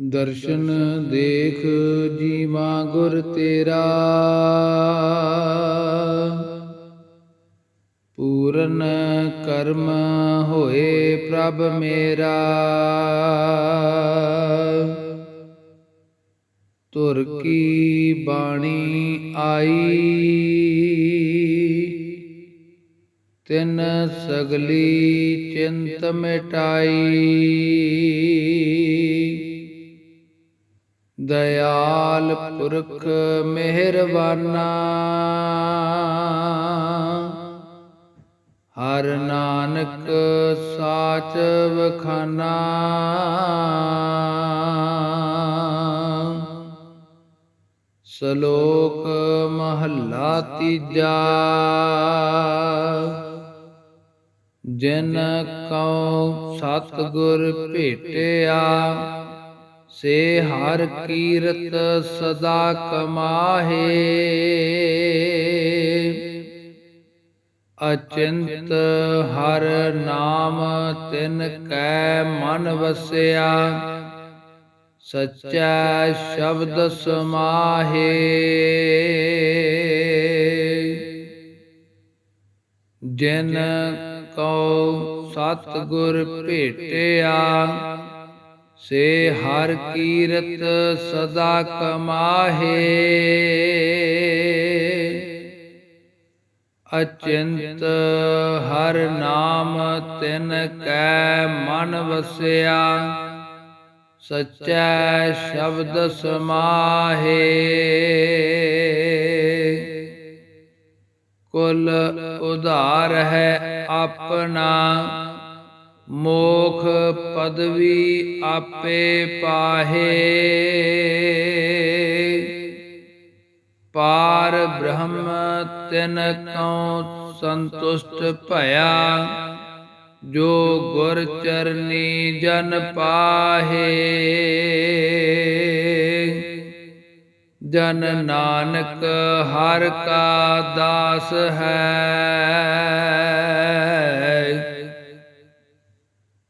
ਦਰਸ਼ਨ ਦੇਖ ਜੀਵਾ ਗੁਰ ਤੇਰਾ। ਪੂਰਨ ਕਰਮ ਹੋਏ ਪ੍ਰਭ ਮੇਰਾ। ਤੁਰ ਕੀ ਬਾਣੀ ਆਈ। ਤਿਨ ਸਗਲੀ ਚਿੰਤ ਮਿਟਾਈ। ਦਇਆਲ ਪੁਰਖ ਮਿਹਰਬਾਨਾ। ਹਰ ਨਾਨਕ ਸਾਚ ਵਖਾਨਾ। ਸ਼ਲੋਕ ਮਹੱਲਾ ਤੀਜਾ। ਜਿਨ ਕਉ ਸਤਿਗੁਰ ਭੇਟਿਆ ਸੇ ਹਰ ਕੀਰਤ ਸਦਾ ਕਮਾਹੇ। ਅਚਿੰਤ ਹਰ ਨਾਮ ਤਿਨ ਕੈ ਮਨ ਵਸਿਆ। ਸੱਚਾ ਸ਼ਬਦ ਸਮਾਹੇ। ਜਿਨ ਕਉ ਸਤਿਗੁਰ ਭੇਟਿਆ ਸੇ ਹਰ ਕੀਰਤ ਸਦਾ ਕਮਾਹੇ। ਅਚਿੰਤ ਹਰ ਨਾਮ ਤਿਨ ਕੈ ਮਨ ਵਸਿਆ। ਸਚੈ ਸ਼ਬਦ ਸਮਾਹੇ। ਕੁਲ ਉਧਾਰ ਹੈ ਆਪਣਾ। ਮੋਖ ਪਦਵੀ ਆਪੇ ਪਾਹੇ। ਪਾਰ ਬ੍ਰਹਮ ਤਿਨ ਕਉ ਸੰਤੁਸ਼ਟ ਭਇਆ, ਜੋ ਗੁਰ ਚਰਨੀ ਜਨ ਪਾਹੇ। ਜਨ ਨਾਨਕ ਹਰ ਕਾ ਦਾਸ ਹੈ।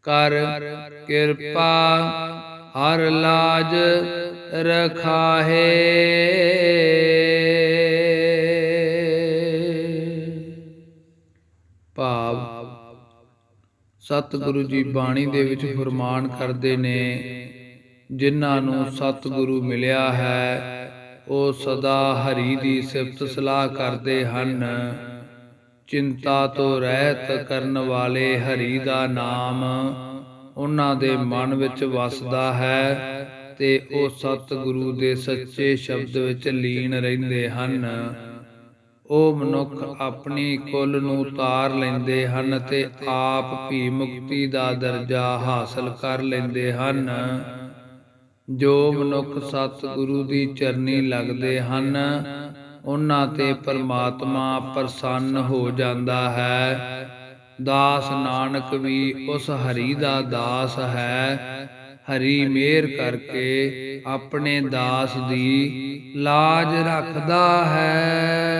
ਕਰ ਕਿਰਪਾ, ਹਰ ਲਾਜ ਰਖਾਹੇ। ਭਾਵ, ਸਤਿਗੁਰੂ ਜੀ ਬਾਣੀ ਦੇ ਵਿੱਚ ਫਰਮਾਨ ਕਰਦੇ ਨੇ, ਜਿਨ੍ਹਾਂ ਨੂੰ ਸਤਿਗੁਰੂ ਮਿਲਿਆ ਹੈ, ਉਹ ਸਦਾ ਹਰੀ ਦੀ ਸਿਫਤ ਸਲਾਹ ਕਰਦੇ ਹਨ। ਚਿੰਤਾ ਤੋਂ ਰਹਿਤ ਕਰਨ ਵਾਲੇ ਹਰੀ ਦਾ ਨਾਮ ਉਹਨਾਂ ਦੇ ਮਨ ਵਿੱਚ ਵਸਦਾ ਹੈ ਤੇ ਉਹ ਸਤਿਗੁਰੂ ਦੇ ਸੱਚੇ ਸ਼ਬਦ ਵਿੱਚ ਲੀਨ ਰਹਿੰਦੇ ਹਨ। ਉਹ ਮਨੁੱਖ ਆਪਣੀ ਕੁੱਲ ਨੂੰ ਉਤਾਰ ਲੈਂਦੇ ਹਨ ਤੇ ਆਪ ਵੀ ਮੁਕਤੀ ਦਾ ਦਰਜਾ ਹਾਸਲ ਕਰ ਲੈਂਦੇ ਹਨ। ਜੋ ਮਨੁੱਖ ਸਤਿਗੁਰੂ ਦੀ ਚਰਨੀ ਲੱਗਦੇ ਹਨ ਉਹਨਾਂ ਤੇ ਪਰਮਾਤਮਾ ਪ੍ਰਸੰਨ ਹੋ ਜਾਂਦਾ ਹੈ। ਦਾਸ ਨਾਨਕ ਵੀ ਉਸ ਹਰੀ ਦਾ ਦਾਸ ਹੈ। ਹਰੀ ਮਿਹਰ ਕਰਕੇ ਆਪਣੇ ਦਾਸ ਦੀ ਲਾਜ ਰੱਖਦਾ ਹੈ।